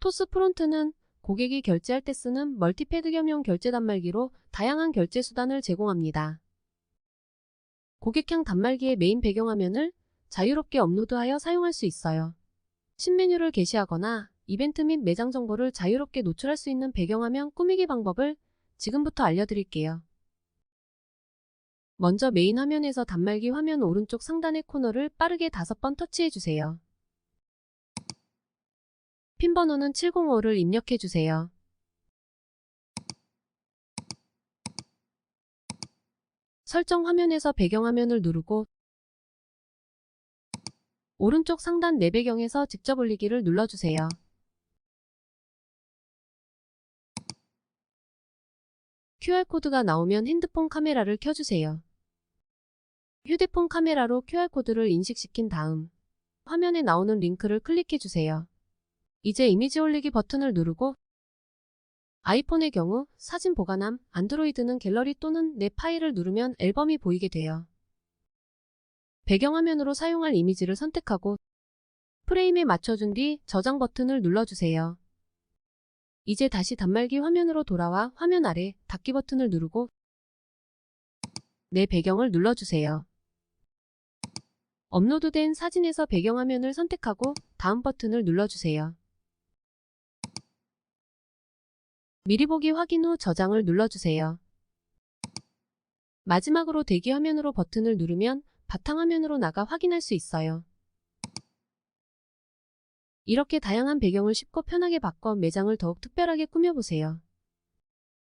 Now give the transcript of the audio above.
토스 프론트는 고객이 결제할 때 쓰는 멀티패드 겸용 결제 단말기로 다양한 결제 수단을 제공합니다. 고객향 단말기의 메인 배경화면을 자유롭게 업로드하여 사용할 수 있어요. 신메뉴를 게시하거나 이벤트 및 매장 정보를 자유롭게 노출할 수 있는 배경화면 꾸미기 방법을 지금부터 알려드릴게요. 먼저 메인 화면에서 단말기 화면 오른쪽 상단의 코너를 빠르게 다섯 번 터치해주세요. 핀 번호는 705를 입력해 주세요. 설정 화면에서 배경화면을 누르고 오른쪽 상단 내 배경에서 직접 올리기를 눌러주세요. QR코드가 나오면 핸드폰 카메라를 켜주세요. 휴대폰 카메라로 QR코드를 인식시킨 다음 화면에 나오는 링크를 클릭해주세요. 이제 이미지 올리기 버튼을 누르고 아이폰의 경우 사진 보관함, 안드로이드는 갤러리 또는 내 파일을 누르면 앨범이 보이게 돼요. 배경화면으로 사용할 이미지를 선택하고 프레임에 맞춰준 뒤 저장 버튼을 눌러주세요. 이제 다시 단말기 화면으로 돌아와 화면 아래 닫기 버튼을 누르고 내 배경을 눌러주세요. 업로드된 사진에서 배경화면을 선택하고 다음 버튼을 눌러주세요. 미리 보기 확인 후 저장을 눌러주세요. 마지막으로 대기 화면으로 버튼을 누르면 바탕화면으로 나가 확인할 수 있어요. 이렇게 다양한 배경을 쉽고 편하게 바꿔 매장을 더욱 특별하게 꾸며보세요.